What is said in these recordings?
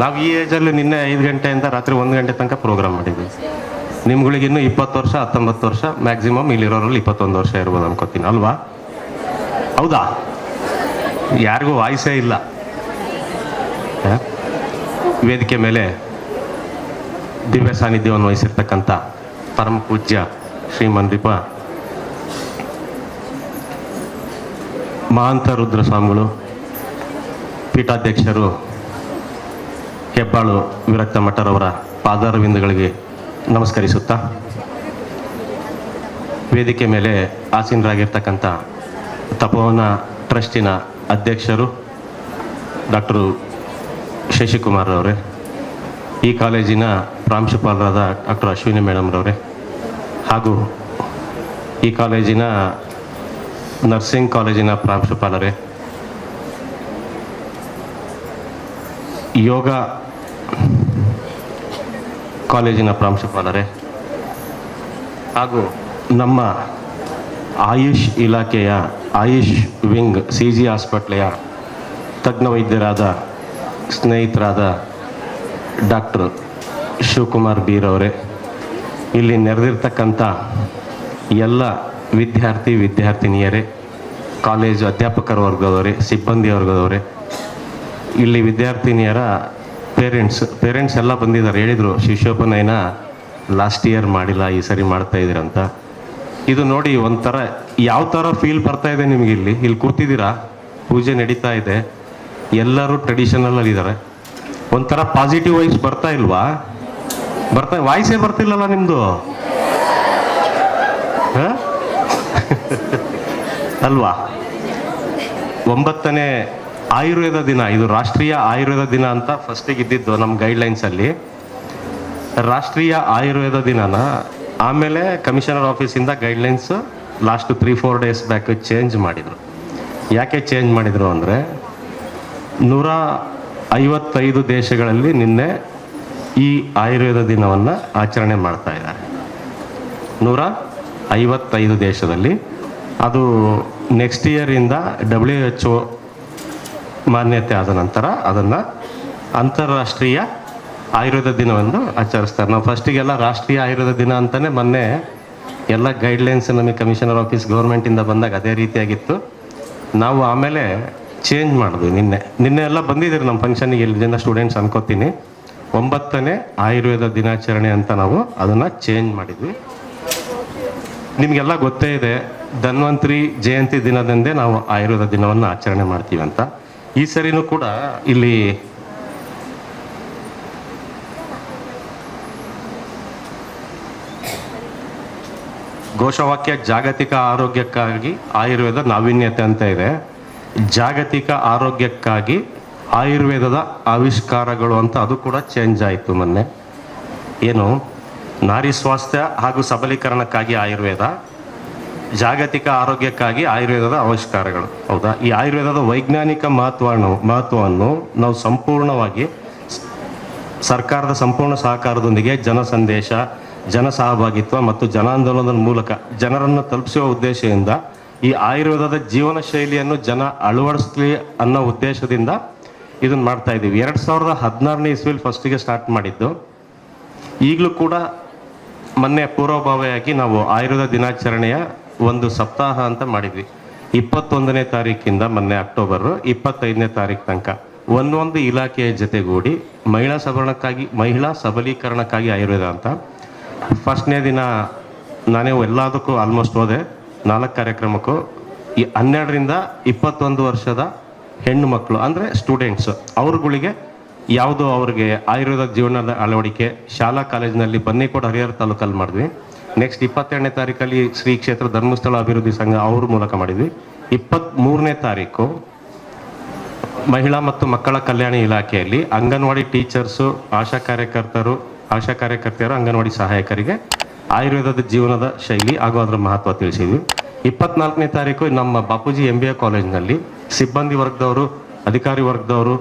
ನಾವು ಈ ಏಜಲ್ಲಿ ನಿನ್ನೆ ಐದು ಗಂಟೆಯಿಂದ ರಾತ್ರಿ ಒಂದು ಗಂಟೆ ತನಕ ಪ್ರೋಗ್ರಾಮ್ ಮಾಡಿದ್ದೀವಿ ನಿಮ್ಗಳಿಗೆ ಇನ್ನೂ ಇಪ್ಪತ್ತು ವರ್ಷ, ಹತ್ತೊಂಬತ್ತು ವರ್ಷ ಮ್ಯಾಕ್ಸಿಮಮ್ ಇಲ್ಲಿರೋರಲ್ಲಿ ಇಪ್ಪತ್ತೊಂದು ವರ್ಷ ಇರ್ಬೋದು ಅನ್ಕೋತೀನಿ, ಅಲ್ವಾ? ಹೌದಾ? ಯಾರಿಗೂ ವಾಯ್ಸೇ ಇಲ್ಲ? ವೇದಿಕೆ ಮೇಲೆ ದಿವ್ಯ ಸಾನ್ನಿಧ್ಯವನ್ನು ವಹಿಸಿರ್ತಕ್ಕಂಥ ಪರಮ ಪೂಜ್ಯ ಶ್ರೀಮಂದಿಪ, ಮಹಾಂತ ರುದ್ರ ಸ್ವಾಮಿಗಳು ಪೀಠಾಧ್ಯಕ್ಷರು ಹೆಬ್ಬಾಳು ವಿರಕ್ತ ಮಠರವರ ಪಾದಾರವಿಂದಗಳಿಗೆ ನಮಸ್ಕರಿಸುತ್ತಾ, ವೇದಿಕೆ ಮೇಲೆ ಆಸೀನರಾಗಿರ್ತಕ್ಕಂಥ ತಪೋವನ ಟ್ರಸ್ಟಿನ ಅಧ್ಯಕ್ಷರು ಡಾಕ್ಟರು ಶಶಿಕುಮಾರ್ ಅವರೇ ಈ ಕಾಲೇಜಿನ ಪ್ರಾಂಶುಪಾಲರಾದ ಡಾಕ್ಟರ್ ಅಶ್ವಿನಿ ಮೇಡಮ್ರವರೇ ಹಾಗೂ ಈ ಕಾಲೇಜಿನ ನರ್ಸಿಂಗ್ ಕಾಲೇಜಿನ ಪ್ರಾಂಶುಪಾಲರೇ ಯೋಗ ಕಾಲೇಜಿನ ಪ್ರಾಂಶುಪಾಲರೇ, ಹಾಗೂ ನಮ್ಮ ಆಯುಷ್ ಇಲಾಖೆಯ ಆಯುಷ್ ವಿಂಗ್ ಸಿ ಜಿ ಆಸ್ಪತ್ರೆಯ ತಜ್ಞ ವೈದ್ಯರಾದ, ಸ್ನೇಹಿತರಾದ ಡಾಕ್ಟರ್ ಶಿವಕುಮಾರ್ ಬೀರ್ ಅವರೇ, ಇಲ್ಲಿ ನೆರೆದಿರ್ತಕ್ಕಂಥ ಎಲ್ಲ ವಿದ್ಯಾರ್ಥಿ ವಿದ್ಯಾರ್ಥಿನಿಯರೇ, ಕಾಲೇಜು ಅಧ್ಯಾಪಕರ ವರ್ಗದವರೇ ಸಿಬ್ಬಂದಿ ವರ್ಗದವರೇ ಇಲ್ಲಿ ವಿದ್ಯಾರ್ಥಿನಿಯರ ಪೇರೆಂಟ್ಸ್ ಪೇರೆಂಟ್ಸ್ ಎಲ್ಲ ಬಂದಿದ್ದಾರೆ. ಹೇಳಿದರು, ಶಿಶೋಪನಯನ ಲಾಸ್ಟ್ ಇಯರ್ ಮಾಡಿಲ್ಲ, ಈ ಸರಿ ಮಾಡ್ತಾ ಇದ್ದೀರಂತ ಇದು ನೋಡಿ ಒಂಥರ, ಯಾವ ಥರ ಫೀಲ್ ಬರ್ತಾ ಇದೆ ನಿಮಗೆ ಇಲ್ಲಿ? ಇಲ್ಲಿ ಕೂತಿದ್ದೀರಾ? ಪೂಜೆ ನಡೀತಾ ಇದೆ. ಎಲ್ಲರೂ ಟ್ರೆಡಿಷನಲ್ ಅಲ್ಲಿ ಇದ್ದಾರೆ. ಒಂಥರ ಪಾಸಿಟಿವ್ ವಾಯ್ಸ್ ಬರ್ತಾ ಇಲ್ವಾ? ಬರ್ತಾ ವಾಯ್ಸೇ ಬರ್ತಿಲ್ಲಲ್ಲ ನಿಮ್ಮದು ಅಲ್ವಾ? ಒಂಬತ್ತನೇ ಆಯುರ್ವೇದ ದಿನ, ಇದು ರಾಷ್ಟ್ರೀಯ ಆಯುರ್ವೇದ ದಿನ ಅಂತ ಫಸ್ಟಿಗೆ ಇದ್ದಿದ್ದು ನಮ್ಮ ಗೈಡ್ಲೈನ್ಸಲ್ಲಿ ರಾಷ್ಟ್ರೀಯ ಆಯುರ್ವೇದ ದಿನನ, ಆಮೇಲೆ ಕಮಿಷನರ್ ಆಫೀಸಿಂದ guidelines last three four days back change ಮಾಡಿದರು. ಯಾಕೆ ಚೇಂಜ್ ಮಾಡಿದರು ಅಂದರೆ, ನೂರ ಐವತ್ತೈದು ದೇಶಗಳಲ್ಲಿ ನಿನ್ನೆ ಈ ಆಯುರ್ವೇದ ದಿನವನ್ನು ಆಚರಣೆ ಮಾಡ್ತಾ ಇದ್ದಾರೆ. ನೂರ ಐವತ್ತೈದು ದೇಶದಲ್ಲಿ. ಅದು ನೆಕ್ಸ್ಟ್ ಇಯರಿಂದ ಡಬ್ಲ್ಯೂ ಎಚ್ ಒ ಮಾನ್ಯತೆ ಆದ ನಂತರ ಅದನ್ನು ಅಂತಾರಾಷ್ಟ್ರೀಯ ಆಯುರ್ವೇದ ದಿನವನ್ನು ಆಚರಿಸ್ತಾರೆ. ನಾವು ಫಸ್ಟಿಗೆಲ್ಲ ರಾಷ್ಟ್ರೀಯ ಆಯುರ್ವೇದ ದಿನ ಅಂತಲೇ ಮೊನ್ನೆ ಎಲ್ಲ ಗೈಡ್ಲೈನ್ಸ್ ನಮಗೆ ಕಮಿಷನರ್ ಆಫೀಸ್ ಗೌರ್ಮೆಂಟಿಂದ ಬಂದಾಗ ಅದೇ ರೀತಿಯಾಗಿತ್ತು. ನಾವು ಆಮೇಲೆ ಚೇಂಜ್ ಮಾಡಿದ್ವಿ ನಿನ್ನೆ. ನಿನ್ನೆ ಎಲ್ಲ ಬಂದಿದ್ದೀರಿ ನಮ್ಮ ಫಂಕ್ಷನ್ಗೆ ಇಲ್ಲಿ ಜನ ಸ್ಟೂಡೆಂಟ್ಸ್ ಅನ್ಕೋತೀನಿ. ಒಂಬತ್ತನೇ ಆಯುರ್ವೇದ ದಿನಾಚರಣೆ ಅಂತ ನಾವು ಅದನ್ನು ಚೇಂಜ್ ಮಾಡಿದ್ವಿ. ನಿಮಗೆಲ್ಲ ಗೊತ್ತೇ ಇದೆ, ಧನ್ವಂತರಿ ಜಯಂತಿ ದಿನದಂದೇ ನಾವು ಆಯುರ್ವೇದ ದಿನವನ್ನು ಆಚರಣೆ ಮಾಡ್ತೀವಿ ಅಂತ. ಈ ಸರಿನೂ ಕೂಡ ಇಲ್ಲಿ ಘೋಷವಾಕ್ಯ ಜಾಗತಿಕ ಆರೋಗ್ಯಕ್ಕಾಗಿ ಆಯುರ್ವೇದ ನಾವೀನ್ಯತೆ ಅಂತ ಇದೆ. ಜಾಗತಿಕ ಆರೋಗ್ಯಕ್ಕಾಗಿ ಆಯುರ್ವೇದದ ಆವಿಷ್ಕಾರಗಳು ಅಂತ ಅದು ಕೂಡ ಚೇಂಜ್ ಆಯಿತು ಮೊನ್ನೆ. ಏನು, ನಾರಿ ಸ್ವಾಸ್ಥ್ಯ ಹಾಗೂ ಸಬಲೀಕರಣಕ್ಕಾಗಿ ಆಯುರ್ವೇದ. ಜಾಗತಿಕ ಆರೋಗ್ಯಕ್ಕಾಗಿ ಆಯುರ್ವೇದದ ಆವಿಷ್ಕಾರಗಳು. ಹೌದಾ? ಈ ಆಯುರ್ವೇದದ ವೈಜ್ಞಾನಿಕ ಮಹತ್ವವನ್ನು ಮಹತ್ವವನ್ನು ನಾವು ಸಂಪೂರ್ಣವಾಗಿ ಸರ್ಕಾರದ ಸಂಪೂರ್ಣ ಸಹಕಾರದೊಂದಿಗೆ ಜನ ಸಂದೇಶ ಜನ ಸಹಭಾಗಿತ್ವ ಮತ್ತು ಜನಾಂದೋಲನದ ಮೂಲಕ ಜನರನ್ನು ತಲುಪಿಸುವ ಉದ್ದೇಶದಿಂದ ಈ ಆಯುರ್ವೇದದ ಜೀವನ ಶೈಲಿಯನ್ನು ಜನ ಅಳವಡಿಸ್ಲಿ ಅನ್ನೋ ಉದ್ದೇಶದಿಂದ ಇದನ್ನು ಮಾಡ್ತಾ ಇದ್ದೀವಿ. ಎರಡು ಸಾವಿರದ ಹದಿನಾರನೇ ಇಸ್ವಿಲ್ ಫಸ್ಟಿಗೆ ಸ್ಟಾರ್ಟ್ ಮಾಡಿದ್ದು. ಈಗಲೂ ಕೂಡ ಮೊನ್ನೆ ಪೂರ್ವಭಾವಿಯಾಗಿ ನಾವು ಆಯುರ್ವೇದ ದಿನಾಚರಣೆಯ ಒಂದು ಸಪ್ತಾಹ ಅಂತ ಮಾಡಿದ್ವಿ. ಇಪ್ಪತ್ತೊಂದನೇ ತಾರೀಕಿಂದ ಮೊನ್ನೆ ಅಕ್ಟೋಬರ್, ಇಪ್ಪತ್ತೈದನೇ ತಾರೀಕು ತನಕ. ಒಂದೊಂದು ಇಲಾಖೆಯ ಜೊತೆಗೂಡಿ ಮಹಿಳಾ ಸಬಲಕ್ಕಾಗಿ ಮಹಿಳಾ ಸಬಲೀಕರಣಕ್ಕಾಗಿ ಆಯುರ್ವೇದ ಅಂತ. ಫಸ್ಟ್ನೇ ದಿನ ನಾನೇ ಎಲ್ಲದಕ್ಕೂ ಆಲ್ಮೋಸ್ಟ್ ಹೋದೆ. ನಾಲ್ಕು ಕಾರ್ಯಕ್ರಮಕ್ಕೂ. ಈ ಹನ್ನೆರಡರಿಂದ ಇಪ್ಪತ್ತೊಂದು ವರ್ಷದ ಹೆಣ್ಣು ಮಕ್ಕಳು, ಅಂದರೆ ಸ್ಟೂಡೆಂಟ್ಸ್ ಅವ್ರುಗಳಿಗೆ ಯಾವುದು ಅವ್ರಿಗೆ ಆಯುರ್ವೇದ ಜೀವನದ ಅಳವಡಿಕೆ, ಶಾಲಾ ಕಾಲೇಜಿನಲ್ಲಿ ಬನ್ನಿಕೋಟ ಹರಿಹರ ತಾಲೂಕಲ್ಲಿ ಮಾಡಿದ್ವಿ. ನೆಕ್ಸ್ಟ್ ಇಪ್ಪತ್ತೆರಡನೇ ತಾರೀಕಲ್ಲಿ ಶ್ರೀ ಕ್ಷೇತ್ರ ಧರ್ಮಸ್ಥಳ ಅಭಿವೃದ್ಧಿ ಸಂಘ ಅವ್ರ ಮೂಲಕ ಮಾಡಿದ್ವಿ. ಇಪ್ಪತ್ತ್ಮೂರನೇ ತಾರೀಕು ಮಹಿಳಾ ಮತ್ತು ಮಕ್ಕಳ ಕಲ್ಯಾಣ ಇಲಾಖೆಯಲ್ಲಿ ಅಂಗನವಾಡಿ ಟೀಚರ್ಸು, ಆಶಾ ಕಾರ್ಯಕರ್ತರು, ಆಶಾ ಕಾರ್ಯಕರ್ತೆಯರು, ಅಂಗನವಾಡಿ ಸಹಾಯಕರಿಗೆ ಆಯುರ್ವೇದದ ಜೀವನದ ಶೈಲಿ ಹಾಗೂ ಅದರ ಮಹತ್ವ ತಿಳಿಸಿದ್ವಿ. ಇಪ್ಪತ್ನಾಲ್ಕನೇ ತಾರೀಕು ನಮ್ಮ ಬಾಪೂಜಿ ಎಂ ಬಿ ಎ ಕಾಲೇಜಿನಲ್ಲಿ ಸಿಬ್ಬಂದಿ ವರ್ಗದವರು, ಅಧಿಕಾರಿ ವರ್ಗದವರು,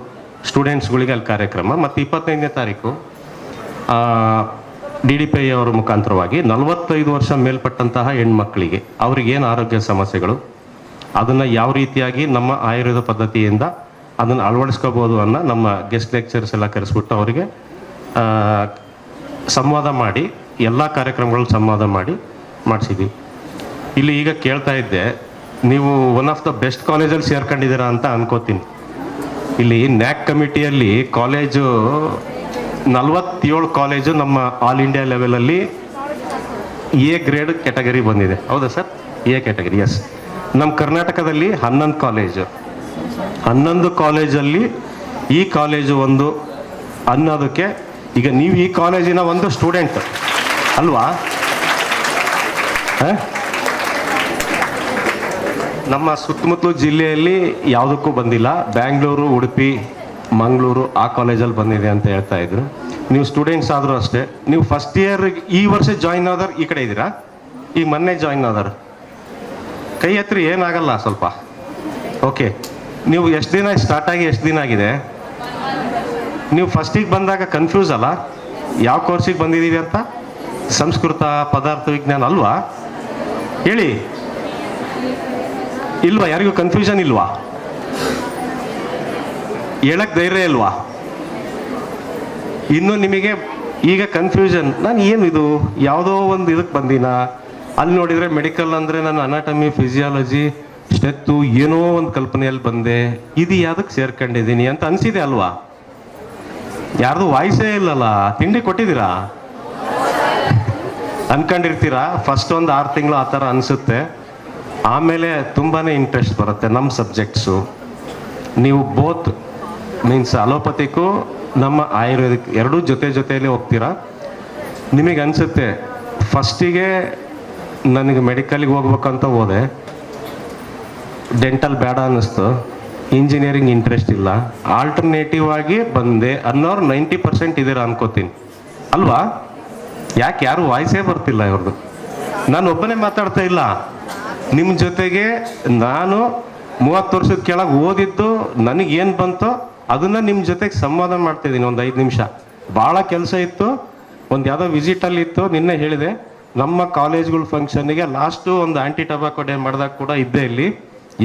ಸ್ಟೂಡೆಂಟ್ಸ್ಗಳಿಗೆ ಅಲ್ಲಿ ಕಾರ್ಯಕ್ರಮ. ಮತ್ತು ಇಪ್ಪತ್ತೈದನೇ ತಾರೀಕು ಡಿ ಡಿ ಪಿ ಅವರ ಮುಖಾಂತರವಾಗಿ ನಲವತ್ತೈದು ವರ್ಷ ಮೇಲ್ಪಟ್ಟಂತಹ ಹೆಣ್ಮಕ್ಳಿಗೆ ಅವ್ರಿಗೆ ಏನು ಆರೋಗ್ಯ ಸಮಸ್ಯೆಗಳು? ಅದನ್ನು ಯಾವ ರೀತಿಯಾಗಿ ನಮ್ಮ ಆಯುರ್ವೇದ ಪದ್ಧತಿಯಿಂದ ಅದನ್ನು ಅಳವಡಿಸ್ಕೋಬೋದು ಅನ್ನೋ ನಮ್ಮ ಗೆಸ್ಟ್ ಲೆಕ್ಚರ್ಸ್ ಎಲ್ಲ ಕರೆಸ್ಬಿಟ್ಟು ಅವರಿಗೆ ಸಂವಾದ ಮಾಡಿ, ಎಲ್ಲ ಕಾರ್ಯಕ್ರಮಗಳು ಸಂವಾದ ಮಾಡಿ ಮಾಡಿಸಿದ್ವಿ. ಇಲ್ಲಿ ಈಗ ಕೇಳ್ತಾ ಇದ್ದೆ, ನೀವು ಒನ್ ಆಫ್ ದ ಬೆಸ್ಟ್ ಕಾಲೇಜಲ್ಲಿ ಸೇರ್ಕೊಂಡಿದ್ದೀರಾ ಅಂತ ಅನ್ಕೋತೀನಿ. ಇಲ್ಲಿ ನ್ಯಾಕ್ ಕಮಿಟಿಯಲ್ಲಿ ಕಾಲೇಜು ನಲವತ್ತೇಳು ಕಾಲೇಜು ನಮ್ಮ ಆಲ್ ಇಂಡಿಯಾ ಲೆವೆಲಲ್ಲಿ ಎ ಗ್ರೇಡ್ ಕ್ಯಾಟಗರಿ ಬಂದಿದೆ. ಹೌದಾ ಸರ್ ಎ ಕ್ಯಾಟಗರಿ ಎಸ್ ನಮ್ಮ ಕರ್ನಾಟಕದಲ್ಲಿ ಹನ್ನೊಂದು ಕಾಲೇಜು ಹನ್ನೊಂದು ಕಾಲೇಜಲ್ಲಿ ಈ ಕಾಲೇಜು ಒಂದು ಅನ್ನೋದಕ್ಕೆ ಈಗ ನೀವು ಈ ಕಾಲೇಜಿನ ಒಂದು ಸ್ಟೂಡೆಂಟ್ ಅಲ್ವಾ? ನಮ್ಮ ಸುತ್ತಮುತ್ತಲು ಜಿಲ್ಲೆಯಲ್ಲಿ ಯಾವುದಕ್ಕೂ ಬಂದಿಲ್ಲ. ಬ್ಯಾಂಗ್ಳೂರು, ಉಡುಪಿ, ಮಂಗಳೂರು ಆ ಕಾಲೇಜಲ್ಲಿ ಬಂದಿದೆ ಅಂತ ಹೇಳ್ತಾ ಇದ್ರು. ನೀವು ಸ್ಟೂಡೆಂಟ್ಸ್ ಆದರೂ ಅಷ್ಟೇ, ನೀವು ಫಸ್ಟ್ ಇಯರ್ ಈ ವರ್ಷ ಜಾಯಿನ್ ಆದರೆ ಈ ಕಡೆ ಇದ್ದೀರಾ ಈ ಮೊನ್ನೆ ಜಾಯಿನ್ ಆದರೆ ಕೈ ಹತ್ರ ಏನಾಗಲ್ಲ ಸ್ವಲ್ಪ. ಓಕೆ ನೀವು ಎಷ್ಟು ದಿನ ಸ್ಟಾರ್ಟ್ ಆಗಿ ಎಷ್ಟು ದಿನ ಆಗಿದೆ? ನೀವು ಫಸ್ಟಿಗೆ ಬಂದಾಗ ಕನ್ಫ್ಯೂಸ್ ಅಲ್ಲ? ಯಾವ ಕೋರ್ಸಿಗೆ ಬಂದಿದ್ದೀವಿ ಅಂತ? ಸಂಸ್ಕೃತ, ಪದಾರ್ಥ, ವಿಜ್ಞಾನ ಅಲ್ವಾ? ಹೇಳಿ. ಇಲ್ವಾ? ಯಾರಿಗೂ ಕನ್ಫ್ಯೂಷನ್ ಇಲ್ವಾ? ಹೇಳಕ್ ಧೈರ್ಯ ಇಲ್ವಾ? ಇನ್ನು ನಿಮಗೆ ಈಗ ಕನ್ಫ್ಯೂಷನ್ ನಾನು ಏನು ಇದು? ಯಾವುದೋ ಒಂದು ಇದಕ್ಕೆ ಬಂದಿನ? ಅಲ್ಲಿ ನೋಡಿದರೆ ಮೆಡಿಕಲ್ ಅಂದರೆ ನಾನು ಅನಾಟಮಿ ಫಿಸಿಯಾಲಜಿ ಸ್ಟೆತ್ತು ಏನೋ ಒಂದು ಕಲ್ಪನೆಯಲ್ಲಿ ಬಂದೆ. ಇದು ಯಾವುದಕ್ಕೆ ಸೇರ್ಕೊಂಡಿದ್ದೀನಿ ಅಂತ ಅನಿಸಿದೆ ಅಲ್ವಾ? ಯಾರ್ದು ವಾಯ್ಸೇ ಇಲ್ಲಲ್ಲ. ತಿಂಡಿ ಕೊಟ್ಟಿದ್ದೀರಾ? ಅನ್ಕೊಂಡಿರ್ತೀರಾ? ಫಸ್ಟ್ ಒಂದು ಆರು ತಿಂಗಳು ಆ ಥರ ಅನಿಸುತ್ತೆ. ಆಮೇಲೆ ತುಂಬಾ ಇಂಟ್ರೆಸ್ಟ್ ಬರುತ್ತೆ ನಮ್ಮ ಸಬ್ಜೆಕ್ಟ್ಸು ನೀವು ಬೋತ್ ಮೀನ್ಸ್ ಅಲೋಪತಿಗೂ ನಮ್ಮ ಆಯುರ್ವೇದಿಕ್ ಎರಡೂ ಜೊತೆ ಜೊತೆಯಲ್ಲಿ ಹೋಗ್ತೀರಾ? ನಿಮಗೆ ಅನಿಸುತ್ತೆ, ಫಸ್ಟಿಗೆ ನನಗೆ ಮೆಡಿಕಲಿಗೆ ಹೋಗ್ಬೇಕಂತ ಹೋದೆ. ಡೆಂಟಲ್ ಬೇಡ ಅನ್ನಿಸ್ತು. ಇಂಜಿನಿಯರಿಂಗ್ ಇಂಟ್ರೆಸ್ಟ್ ಇಲ್ಲ. ಆಲ್ಟರ್ನೇಟಿವ್ ಆಗಿ ಬಂದೆ ಅನ್ನೋರು ನೈಂಟಿ ಪರ್ಸೆಂಟ್ ಇದ್ದೀರಾ ಅನ್ಕೋತೀನಿ. ಅಲ್ವಾ? ಯಾಕೆ, ಯಾರು ವಾಯ್ಸೇ ಬರ್ತಿಲ್ಲ ಇವ್ರದ್ದು. ನಾನು ಒಬ್ಬನೇ ಮಾತಾಡ್ತಾ ಇಲ್ಲ. ನಿಮ್ಮ ಜೊತೆಗೆ ನಾನು ಮೂವತ್ತು ವರ್ಷದ ಕೆಳಗೆ ಓದಿದ್ದು ನನಗೆ ಏನು ಬಂತೋ ಅದನ್ನ ನಿಮ್ಮ ಜೊತೆಗೆ ಸಂವಾದ ಮಾಡ್ತಿದ್ದೀನಿ ಒಂದು ಐದು ನಿಮಿಷ. ಭಾಳ ಕೆಲಸ ಇತ್ತು, ಒಂದು ಯಾವುದೋ ವಿಸಿಟಲ್ಲಿ ಇತ್ತು, ನಿನ್ನೆ ಹೇಳಿದೆ. ನಮ್ಮ ಕಾಲೇಜ್ಗಳ ಫಂಕ್ಷನ್ಗೆ ಲಾಸ್ಟು ಒಂದು ಆಂಟಿ ಟಬಾಕೋ ಡೇ ಮಾಡಿದಾಗ ಕೂಡ ಇದ್ದೆ ಇಲ್ಲಿ.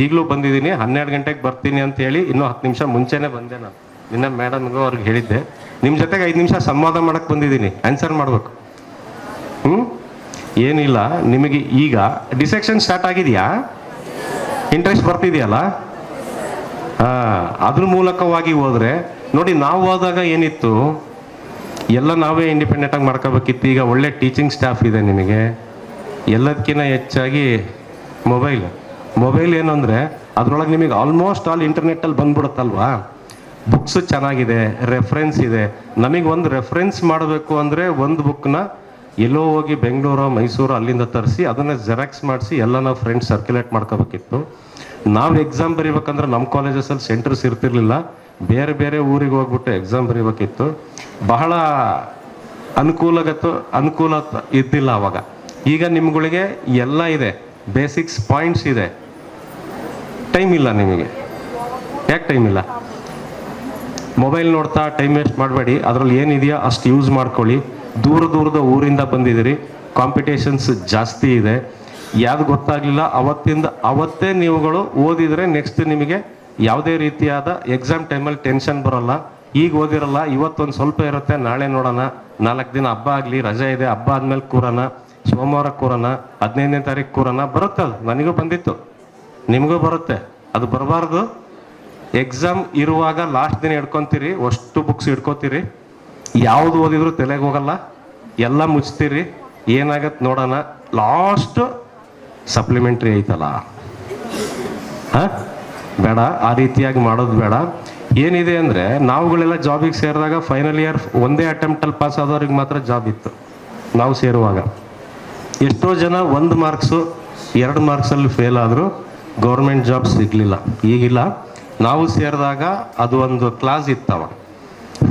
ಈಗಲೂ ಬಂದಿದ್ದೀನಿ, ಹನ್ನೆರಡು ಗಂಟೆಗೆ ಬರ್ತೀನಿ ಅಂತ ಹೇಳಿ ಇನ್ನೂ ಹತ್ತು ನಿಮಿಷ ಮುಂಚೆನೇ ಬಂದೆ ನಾನು. ನಿನ್ನ ಮೇಡಮ್ಗೂ ಅವ್ರಿಗೆ ಹೇಳಿದ್ದೆ. ನಿಮ್ಮ ಜೊತೆಗೆ ಐದು ನಿಮಿಷ ಸಂವಾದ ಮಾಡಕ್ಕೆ ಬಂದಿದ್ದೀನಿ. ಆನ್ಸರ್ ಮಾಡಬೇಕು. ಹ್ಞೂ ಏನಿಲ್ಲ, ನಿಮಗೆ ಈಗ ಡಿಸೆಕ್ಷನ್ ಸ್ಟಾರ್ಟ್ ಆಗಿದೆಯಾ? ಇಂಟ್ರೆಸ್ಟ್ ಬರ್ತಿದೆಯಲ್ಲ? ಅದ್ರ ಮೂಲಕವಾಗಿ ಹೋದ್ರೆ, ನೋಡಿ ನಾವು ಹೋದಾಗ ಏನಿತ್ತು? ಎಲ್ಲ ನಾವೇ ಇಂಡಿಪೆಂಡೆಂಟ್ ಆಗಿ ಮಾಡ್ಕೋಬೇಕಿತ್ತು. ಈಗ ಒಳ್ಳೆ ಟೀಚಿಂಗ್ ಸ್ಟಾಫ್ ಇದೆ ನಿಮಗೆ. ಎಲ್ಲದಕ್ಕಿಂತ ಹೆಚ್ಚಾಗಿ ಮೊಬೈಲ್ ಮೊಬೈಲ್ ಏನು ಅಂದರೆ, ಅದ್ರೊಳಗೆ ನಿಮಗೆ ಆಲ್ಮೋಸ್ಟ್ ಆಲ್ ಇಂಟರ್ನೆಟ್ಟಲ್ಲಿ ಬಂದ್ಬಿಡುತ್ತಲ್ವಾ? ಬುಕ್ಸ್ ಚೆನ್ನಾಗಿದೆ ರೆಫರೆನ್ಸ್ ಇದೆ. ನಮಗೆ ಒಂದು ರೆಫರೆನ್ಸ್ ಮಾಡಬೇಕು ಅಂದರೆ ಒಂದು ಬುಕ್ನ ಎಲ್ಲೋ ಹೋಗಿ ಬೆಂಗಳೂರು, ಮೈಸೂರು ಅಲ್ಲಿಂದ ತರಿಸಿ, ಅದನ್ನು ಜೆರಾಕ್ಸ್ ಮಾಡಿಸಿ ಎಲ್ಲ ನಾವು ಫ್ರೆಂಡ್ಸ್ ಸರ್ಕ್ಯುಲೇಟ್ ಮಾಡ್ಕೋಬೇಕಿತ್ತು. ನಾವು ಎಕ್ಸಾಮ್ ಬರೀಬೇಕಂದ್ರೆ ನಮ್ಮ ಕಾಲೇಜಸಲ್ಲಿ ಸೆಂಟರ್ಸ್ ಇರ್ತಿರ್ಲಿಲ್ಲ. ಬೇರೆ ಬೇರೆ ಊರಿಗೆ ಹೋಗ್ಬಿಟ್ಟು ಎಕ್ಸಾಮ್ ಬರೀಬೇಕಿತ್ತು. ಬಹಳ ಅನುಕೂಲಗತ್ತು, ಅನುಕೂಲ ಇದ್ದಿಲ್ಲ ಅವಾಗ. ಈಗ ನಿಮ್ಗಳಿಗೆ ಎಲ್ಲ ಇದೆ. ಬೇಸಿಕ್ಸ್ ಪಾಯಿಂಟ್ಸ್ ಇದೆ. ಟೈಮ್ ಇಲ್ಲ ನಿಮಗೆ. ಯಾಕೆ ಟೈಮ್ ಇಲ್ಲ? ಮೊಬೈಲ್ ನೋಡ್ತಾ ಟೈಮ್ ವೇಸ್ಟ್ ಮಾಡಬೇಡಿ. ಅದರಲ್ಲಿ ಏನಿದೆಯೋ ಅಷ್ಟು ಯೂಸ್ ಮಾಡ್ಕೊಳ್ಳಿ. ದೂರ ದೂರದ ಊರಿಂದ ಬಂದಿದ್ದೀರಿ. ಕಾಂಪಿಟೇಷನ್ಸ್ ಜಾಸ್ತಿ ಇದೆ. ಯಾವ್ದು ಗೊತ್ತಾಗಲಿಲ್ಲ, ಅವತ್ತಿಂದ ಅವತ್ತೇ ನೀವುಗಳು ಓದಿದರೆ ನೆಕ್ಸ್ಟ್ ನಿಮಗೆ ಯಾವುದೇ ರೀತಿಯಾದ ಎಕ್ಸಾಮ್ ಟೈಮಲ್ಲಿ ಟೆನ್ಷನ್ ಬರೋಲ್ಲ. ಈಗ ಓದಿರಲ್ಲ, ಇವತ್ತೊಂದು ಸ್ವಲ್ಪ ಇರುತ್ತೆ, ನಾಳೆ ನೋಡೋಣ. ನಾಲ್ಕು ದಿನ ಹಬ್ಬ ಆಗಲಿ, ರಜೆ ಇದೆ, ಹಬ್ಬ ಆದ್ಮೇಲೆ ಕೂರೋಣ. ಸೋಮವಾರ ಕೂರೋಣ, ಹದಿನೈದನೇ ತಾರೀಕು ಕೂರೋಣ. ಬರುತ್ತೆ ಅದು, ನನಗೂ ಬಂದಿತ್ತು. ನಿಮಗೂ ಬರುತ್ತೆ. ಅದು ಬರಬಾರ್ದು. ಎಕ್ಸಾಮ್ ಇರುವಾಗ ಲಾಸ್ಟ್ ದಿನ ಹಿಡ್ಕೊತೀರಿ, ಅಷ್ಟು ಬುಕ್ಸ್ ಹಿಡ್ಕೋತೀರಿ. ಯಾವುದು ಓದಿದ್ರು ತಲೆಗೆ ಹೋಗಲ್ಲ. ಎಲ್ಲ ಮುಚ್ತೀರಿ. ಏನಾಗತ್ತೆ ನೋಡೋಣ. ಲಾಸ್ಟ್ ಸಪ್ಲಿಮೆಂಟ್ರಿ ಐತಲ್ಲ? ಹಾಂ? ಬೇಡ, ಆ ರೀತಿಯಾಗಿ ಮಾಡೋದು ಬೇಡ. ಏನಿದೆ ಅಂದರೆ, ನಾವುಗಳೆಲ್ಲ ಜಾಬಿಗೆ ಸೇರಿದಾಗ ಫೈನಲ್ ಇಯರ್ ಒಂದೇ ಅಟೆಂಪ್ಟಲ್ಲಿ ಪಾಸ್ ಆದವ್ರಿಗೆ ಮಾತ್ರ ಜಾಬ್ ಇತ್ತು. ನಾವು ಸೇರುವಾಗ. ಎಷ್ಟೋ ಜನ ಒಂದು ಮಾರ್ಕ್ಸು ಎರಡು ಮಾರ್ಕ್ಸಲ್ಲಿ ಫೇಲ್ ಆದರೂ ಗೌರ್ಮೆಂಟ್ ಜಾಬ್ ಸಿಗಲಿಲ್ಲ. ಈಗಿಲ್ಲ. ನಾವು ಸೇರಿದಾಗ ಅದು ಒಂದು ಕ್ಲಾಸ್ ಇತ್ತವ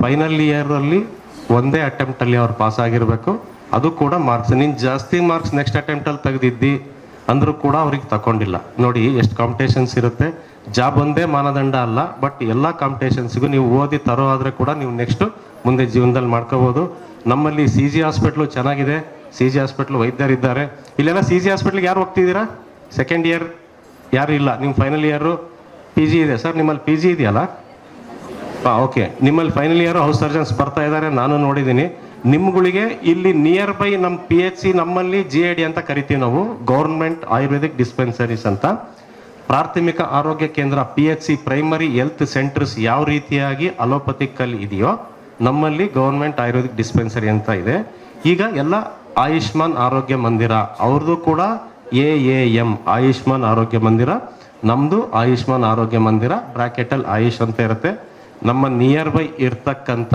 ಫೈನಲ್ ಇಯರಲ್ಲಿ ಒಂದೇ ಅಟೆಂಪ್ಟಲ್ಲಿ ಅವ್ರು ಪಾಸ್ ಆಗಿರಬೇಕು. ಅದು ಕೂಡ ಮಾರ್ಕ್ಸ್ ನೀನು ಜಾಸ್ತಿ ಮಾರ್ಕ್ಸ್ ನೆಕ್ಸ್ಟ್ ಅಟೆಂಪ್ಟಲ್ಲಿ ತೆಗೆದಿದ್ದಿ ಅಂದರೂ ಕೂಡ ಅವ್ರಿಗೆ ತಗೊಂಡಿಲ್ಲ ನೋಡಿ, ಎಷ್ಟು ಕಾಂಪಿಟೇಷನ್ಸ್ ಇರುತ್ತೆ. ಜಾಬ್ ಒಂದೇ ಮಾನದಂಡ ಅಲ್ಲ ಬಟ್ ಎಲ್ಲ ಕಾಂಪಿಟೇಷನ್ಸ್ಗೂ ನೀವು ಓದಿ ತರೋ ಆದರೆ ಕೂಡ ನೀವು ನೆಕ್ಸ್ಟ್ ಮುಂದೆ ಜೀವನದಲ್ಲಿ ಮಾಡ್ಕೋಬೋದು. ನಮ್ಮಲ್ಲಿ ಸಿ ಜಿ ಹಾಸ್ಪಿಟ್ಲು ಚೆನ್ನಾಗಿದೆ. ಸಿ ಜಿ ಹಾಸ್ಪಿಟ್ಲು ವೈದ್ಯರಿದ್ದಾರೆ. ಇಲ್ಲೆಲ್ಲ ಸಿ ಜಿ ಹಾಸ್ಪಿಟ್ಲಿಗೆ ಯಾರು ಹೋಗ್ತಿದ್ದೀರಾ? ಸೆಕೆಂಡ್ ಇಯರ್ ಯಾರು ಇಲ್ಲ. ನಿಮ್ಮ ಫೈನಲ್ ಇಯರು ಪಿ ಜಿ ಇದೆ. ಸರ್ ನಿಮ್ಮಲ್ಲಿ ಪಿ ಜಿ ಇದೆಯಲ್ಲ? ಹಾಂ ಓಕೆ ನಿಮ್ಮಲ್ಲಿ ಫೈನಲ್ ಇಯರ್ ಹೌಸ್ ಸರ್ಜನ್ಸ್ ಬರ್ತಾ ಇದ್ದಾರೆ. ನಾನು ನೋಡಿದ್ದೀನಿ. ನಿಮ್ಗಳಿಗೆ ಇಲ್ಲಿ ನಿಯರ್ ಬೈ ನಮ್ಮ ಪಿ ಎಚ್ ಸಿ ನಮ್ಮಲ್ಲಿ ಜಿ ಎ ಡಿ ಅಂತ ಕರಿತೀವಿ ನಾವು ಗೌರ್ಮೆಂಟ್ ಆಯುರ್ವೇದಿಕ್ ಡಿಸ್ಪೆನ್ಸರೀಸ್ ಅಂತ. ಪ್ರಾಥಮಿಕ ಆರೋಗ್ಯ ಕೇಂದ್ರ P H C primary health centres ಯಾವ ರೀತಿಯಾಗಿ ಅಲೋಪತಿಕ್ ಅಲ್ಲಿ ಇದೆಯೋ ನಮ್ಮಲ್ಲಿ ಗೌರ್ಮೆಂಟ್ ಆಯುರ್ವೇದಿಕ್ ಡಿಸ್ಪೆನ್ಸರಿ ಅಂತ ಇದೆ. ಈಗ ಎಲ್ಲ ಆಯುಷ್ಮಾನ್ ಆರೋಗ್ಯ ಮಂದಿರ ಅವ್ರದ್ದು ಕೂಡ ಎ ಎ ಎಂ ಆಯುಷ್ಮಾನ್ ಆರೋಗ್ಯ ಮಂದಿರ. ನಮ್ಮದು ಆಯುಷ್ಮಾನ್ ಆರೋಗ್ಯ ಮಂದಿರ ಬ್ರಾಕೆಟಲ್ಲಿ ಆಯುಷ್ ಅಂತ ಇರುತ್ತೆ. ನಮ್ಮ ನಿಯರ್ ಬೈ ಇರ್ತಕ್ಕಂಥ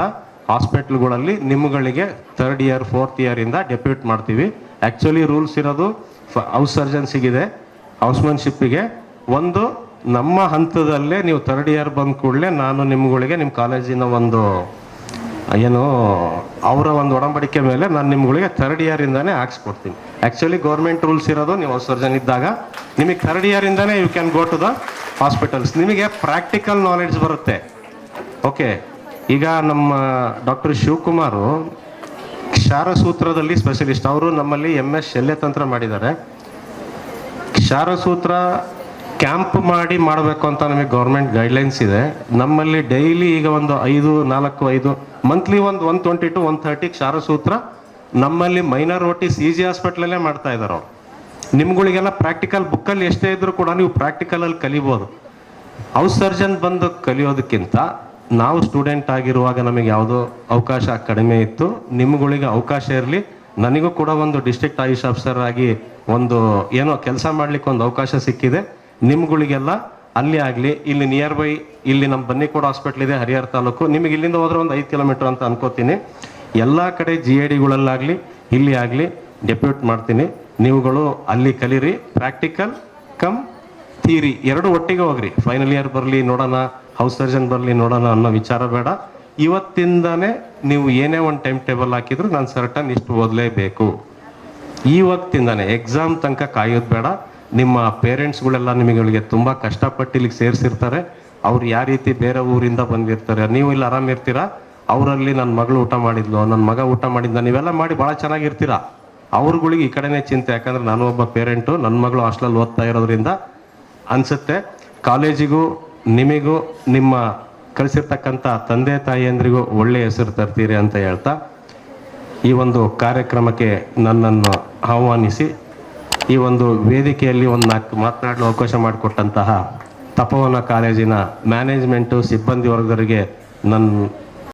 ಹಾಸ್ಪಿಟ್ಲ್ಗಳಲ್ಲಿ ನಿಮ್ಮಗಳಿಗೆ ಥರ್ಡ್ ಇಯರ್ ಫೋರ್ತ್ ಇಯರಿಂದ ಡೆಪ್ಯೂಟ್ ಮಾಡ್ತೀವಿ. ಆ್ಯಕ್ಚುಲಿ ರೂಲ್ಸ್ ಇರೋದು ಹೌಸ್ ಸರ್ಜನ್ಸಿಗಿದೆ ಹೌಸ್ಮನ್ಶಿಪ್ಪಿಗೆ ಒಂದು, ನಮ್ಮ ಹಂತದಲ್ಲೇ ನೀವು ಥರ್ಡ್ ಇಯರ್ ಬಂದ ಕೂಡಲೇ ನಾನು ನಿಮ್ಗಳಿಗೆ ನಿಮ್ಮ ಕಾಲೇಜಿನ ಒಂದು, ಏನು, ಅವರ ಒಂದು ಒಡಂಬಡಿಕೆ ಮೇಲೆ ನಾನು ನಿಮ್ಗಳಿಗೆ ಥರ್ಡ್ ಇಯರಿಂದನೇ ಹಾಕ್ಸ್ಕೊಡ್ತೀನಿ ಆ್ಯಕ್ಚುಲಿ ಗೌರ್ಮೆಂಟ್ ರೂಲ್ಸ್ ಇರೋದು ನೀವು ಹೌಸ್ ಸರ್ಜನ್ ಇದ್ದಾಗ. ನಿಮಗೆ third ಇಯರಿಂದನೇ you can go to the hospitals ನಿಮಗೆ ಪ್ರಾಕ್ಟಿಕಲ್ ನಾಲೆಡ್ಜ್ ಬರುತ್ತೆ. ಓಕೆ ಈಗ ನಮ್ಮ ಡಾಕ್ಟರ್ ಶಿವಕುಮಾರು ಕ್ಷಾರಸೂತ್ರದಲ್ಲಿ ಸ್ಪೆಷಲಿಸ್ಟ್. ಅವರು ನಮ್ಮಲ್ಲಿ ಎಂ ಎಸ್ ಶಲ್ಯತಂತ್ರ ಮಾಡಿದ್ದಾರೆ. ಕ್ಷಾರಸೂತ್ರ ಕ್ಯಾಂಪ್ ಮಾಡಿ ಮಾಡಬೇಕು ಅಂತ ನಮಗೆ ಗೌರ್ಮೆಂಟ್ ಗೈಡ್ಲೈನ್ಸ್ ಇದೆ. ನಮ್ಮಲ್ಲಿ ಡೈಲಿ ಈಗ ಒಂದು ಐದು, ನಾಲ್ಕು, ಐದು ಮಂತ್ಲಿ ಒಂದು one twenty two one thirty ಕ್ಷಾರಸೂತ್ರ ನಮ್ಮಲ್ಲಿ ಮೈನರ್ ಓಟಿ ಸಿ ಜಿ ಹಾಸ್ಪಿಟ್ಲಲ್ಲೇ ಮಾಡ್ತಾ ಇದ್ದಾರೆ ಅವರು. ನಿಮ್ಗಳಿಗೆಲ್ಲ ಪ್ರಾಕ್ಟಿಕಲ್ ಬುಕ್ಕಲ್ಲಿ ಎಷ್ಟೇ ಇದ್ರೂ ಕೂಡ ನೀವು ಪ್ರಾಕ್ಟಿಕಲಲ್ಲಿ ಕಲಿಬೋದು. ಹೌಸ್ ಸರ್ಜನ್ ಬಂದು ಕಲಿಯೋದಕ್ಕಿಂತ ನಾವು ಸ್ಟೂಡೆಂಟ್ ಆಗಿರುವಾಗ ನಮಗೆ ಯಾವುದೋ ಅವಕಾಶ ಕಡಿಮೆ ಇತ್ತು. ನಿಮ್ಗಳಿಗೆ ಅವಕಾಶ ಇರಲಿ. ನನಗೂ ಕೂಡ ಒಂದು ಡಿಸ್ಟ್ರಿಕ್ಟ್ ಆಯುಷ್ ಆಫೀಸರ್ ಆಗಿ ಒಂದು ಏನೋ ಕೆಲಸ ಮಾಡ್ಲಿಕ್ಕೆ ಒಂದು ಅವಕಾಶ ಸಿಕ್ಕಿದೆ. ನಿಮ್ಗಳಿಗೆಲ್ಲ ಅಲ್ಲಿ ಆಗಲಿ, ಇಲ್ಲಿ ನಿಯರ್ ಬೈ ಇಲ್ಲಿ ನಮ್ಮ ಬನ್ನಿಕೋಡ್ ಹಾಸ್ಪಿಟ್ಲ್ ಇದೆ, ಹರಿಹರ ತಾಲೂಕು. ನಿಮಗೆ ಇಲ್ಲಿಂದ ಹೋದ್ರೆ ಒಂದು ಐದು ಕಿಲೋಮೀಟರ್ ಅಂತ ಅನ್ಕೋತೀನಿ. ಎಲ್ಲ ಕಡೆ ಜಿ ಎ ಡಿಗಳಲ್ಲಾಗಲಿ ಇಲ್ಲಿ ಆಗಲಿ ಡೆಪ್ಯೂಟ್ ಮಾಡ್ತೀನಿ. ನೀವುಗಳು ಅಲ್ಲಿ ಕಲೀರಿ. ಪ್ರಾಕ್ಟಿಕಲ್ ಕಮ್ ಥೀರಿ ಎರಡು ಒಟ್ಟಿಗೆ ಹೋಗ್ರಿ. ಫೈನಲ್ ಇಯರ್ ಬರಲಿ, ನೋಡೋಣ. ಹೌಸ್ ಸರ್ಜನ್ ಬರಲಿ ನೋಡೋಣ ಅನ್ನೋ ವಿಚಾರ ಬೇಡ. ಇವತ್ತಿಂದನೇ ನೀವು ಏನೇ ಒಂದು ಟೈಮ್ ಟೇಬಲ್ ಹಾಕಿದ್ರು ನಾನು ಸರ್ಟನ್ ಇಷ್ಟು ಓದಲೇಬೇಕು. ಇವತ್ತಿಂದಾನೆ ಎಕ್ಸಾಮ್ ತನಕ ಕಾಯೋದು ಬೇಡ. ನಿಮ್ಮ ಪೇರೆಂಟ್ಸ್ಗಳೆಲ್ಲ ನಿಮಗೆ ತುಂಬ ಕಷ್ಟಪಟ್ಟು ಇಲ್ಲಿಗೆ ಸೇರಿಸಿರ್ತಾರೆ. ಅವ್ರು ಯಾವ ರೀತಿ ಬೇರೆ ಊರಿಂದ ಬಂದಿರ್ತಾರೆ? ನೀವು ಇಲ್ಲಿ ಆರಾಮಿರ್ತೀರಾ ಅವರಲ್ಲಿ ನನ್ನ ಮಗಳು ಊಟ ಮಾಡಿದ್ಲು ನನ್ನ ಮಗ ಊಟ ಮಾಡಿದ್ದ ನೀವೆಲ್ಲ ಮಾಡಿ ಭಾಳ ಚೆನ್ನಾಗಿರ್ತೀರಾ? ಅವ್ರುಗಳಿಗೆ ಈ ಕಡೆನೇ ಚಿಂತೆ, ಯಾಕಂದ್ರೆ ನಾನು ಒಬ್ಬ ಪೇರೆಂಟು ನನ್ನ ಮಗಳು ಹಾಸ್ಟೆಲಲ್ಲಿ ಓದ್ತಾ ಇರೋದ್ರಿಂದ ಅನ್ಸುತ್ತೆ. ಕಾಲೇಜಿಗೂ ನಿಮಗೂ ನಿಮ್ಮ ಕಳಿಸಿರ್ತಕ್ಕಂಥ ತಂದೆ ತಾಯಿಯಂದ್ರಿಗೂ ಒಳ್ಳೆಯ ಹೆಸರು ತರ್ತೀರಿ ಅಂತ ಹೇಳ್ತಾ ಈ ಒಂದು ಕಾರ್ಯಕ್ರಮಕ್ಕೆ ನನ್ನನ್ನು ಆಹ್ವಾನಿಸಿ ಈ ಒಂದು ವೇದಿಕೆಯಲ್ಲಿ ಒಂದು ನಾಲ್ಕು ಮಾತನಾಡಲು ಅವಕಾಶ ಮಾಡಿಕೊಟ್ಟಂತಹ ತಪೋವನ ಕಾಲೇಜಿನ ಮ್ಯಾನೇಜ್ಮೆಂಟು ಸಿಬ್ಬಂದಿ ವರ್ಗದವರಿಗೆ ನನ್ನ